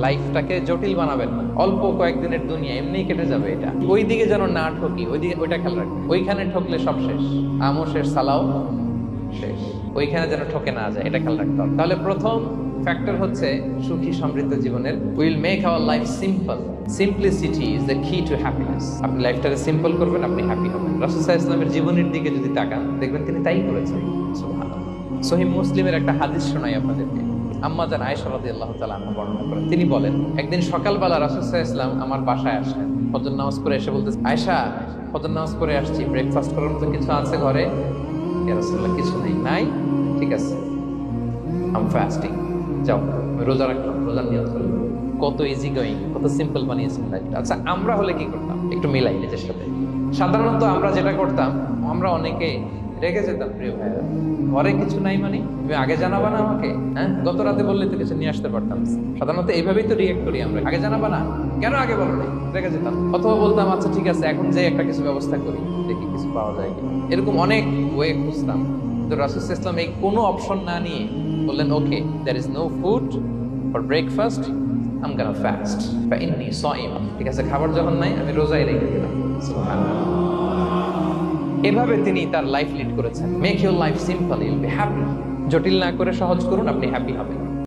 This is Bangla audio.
লাইফটাকে জটিল বানাবেন না। অল্প কয়েকদিনের দুনিয়া, এমনিই কেটে যাবে এটা। ওই দিকে যেন না ঠকি ওই দিকে ওইটা খেয়াল রাখবেন। ওইখানে ঠকলে সব শেষ। আমও শেষ সালাও শেষ। ওইখানে যেন ঠকে না যায়, এটা খেয়াল রাখতে হবে। তাহলে প্রথম ফ্যাক্টর হচ্ছে সুখী সমৃদ্ধ জীবনের। Will make our life simple. Simplicity is the key to happiness আপনি লাইফটাকে সিম্পল করবেন, আপনি হ্যাপি হবেন। রাসুসাহ ইসলামের জীবনের দিকে যদি তাকান, দেখবেন তিনি তাই করেছেন। সুবহানাল্লাহ। সহিহ মুসলিমের একটা হাদিস শোনাই আপনাদেরকে। আম্মা জান আয়েশা রাদিয়াল্লাহু তাআলা আনহা বর্ণনা করেন। তিনি বলেন, একদিন সকালবেলা রাসূল ইসলাম আমার বাসায় আসলেন। ফজর নামাজ পড়ে এসে বলতে আয়েশা, ফজর নামাজ পড়ে আসছি ব্রেকফাস্ট করার মতো কিছু আছে ঘরে? রাসূলুল্লাহ, কিছু নেই। নাই? ঠিক আছে। আম ফাস্টিং যাও রোজা রাখলাম রোজার নিয়ত করলাম। কত ইজি গোয়িং কত সিম্পল বানিয়েছেন লাইফটা আচ্ছা আমরা হলে কি করতাম? একটু মিলাই নিজের সাথে সাধারণত আমরা যেটা করতাম, আমরা অনেকে রেগে যেতাম প্রিয় ভাইরা ঘরে কিছু নাই মানে? তুমি আগে জানাবা না আমাকে? হ্যাঁ? গত রাতে বললে তো কিছু নিয়ে আসতে পারতাম। সাধারণত এইভাবেই তো রিয়েক্ট করি আমরা। আগে জানাবা না? কেন আগে বলো না রেগে যেতাম অথবা বলতাম আচ্ছা ঠিক আছে, এখন যে একটা কিছু ব্যবস্থা করি। দেখি কিছু পাওয়া যায় কিনা। এরকম অনেক ওয়ে খুঁজতাম। তো রাসুল ইসলাম এই কোনো অপশন না নিয়ে বললেন okay there is no food for breakfast I'm gonna fast বা ইন্নি সইম ঠিক আছে, খাবার যখন নাই, আমি রোজাই রেখে দিলাম। এভাবে তিনি তার লাইফ লিড করেছেন। Make your life simple you'll be happy জটিল না করে সহজ করুন, আপনি হ্যাপি হবেন।